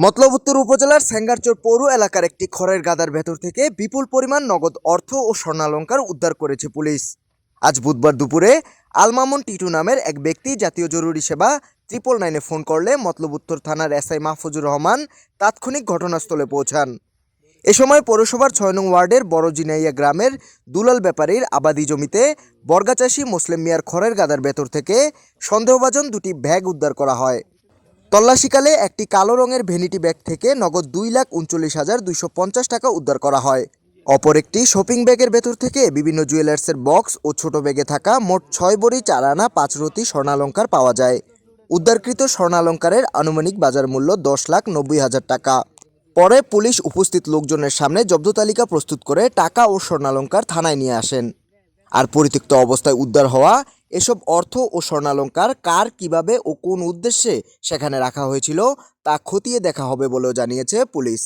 মতলব উত্তর উপজেলার সেঙ্গারচর পৌর এলাকার একটি খড়ের গাদার ভেতর থেকে বিপুল পরিমাণ নগদ অর্থ ও স্বর্ণালঙ্কার উদ্ধার করেছে পুলিশ। আজ বুধবার দুপুরে আলমামুন টিটু নামের এক ব্যক্তি জাতীয় জরুরি সেবা ট্রিপল নাইনে ফোন করলে মতলব উত্তর থানার এসআই মাহফুজুর রহমান তাৎক্ষণিক ঘটনাস্থলে পৌঁছান। এ সময় পৌরসভার ছয় নং ওয়ার্ডের বড় জিনাইয়া গ্রামের দুলাল ব্যাপারীর আবাদি জমিতে বর্গাচাষী মুসলিম মিয়ার খড়ের গাদার ভেতর থেকে সন্দেহভাজন দুটি ব্যাগ উদ্ধার করা হয়। তল্লাশিকালে একটি কালো রঙের ভ্যানিটি ব্যাগ থেকে নগদ দুই লাখ উনচল্লিশ হাজার দুইশো পঞ্চাশ টাকা উদ্ধার করা হয়। অপর একটি শপিং ব্যাগের ভেতর থেকে বিভিন্ন জুয়েলার্সের বক্স ও ছোট ব্যাগে থাকা মোট ছয় বড়ি, চার আনা, পাঁচ রতি স্বর্ণালঙ্কার পাওয়া যায়। উদ্ধারকৃত স্বর্ণালঙ্কারের আনুমানিক বাজার মূল্য দশ লাখ নব্বই হাজার টাকা। পরে পুলিশ উপস্থিত লোকজনের সামনে জব্দ তালিকা প্রস্তুত করে টাকা ও স্বর্ণালঙ্কার থানায় নিয়ে আসেন। আর পরিত্যক্ত অবস্থায় উদ্ধার হওয়া এসব অর্থ ও স্বর্ণালঙ্কার কার, কীভাবে ও কোন উদ্দেশ্যে সেখানে রাখা হয়েছিল তা খতিয়ে দেখা হবে বলেও জানিয়েছে পুলিশ।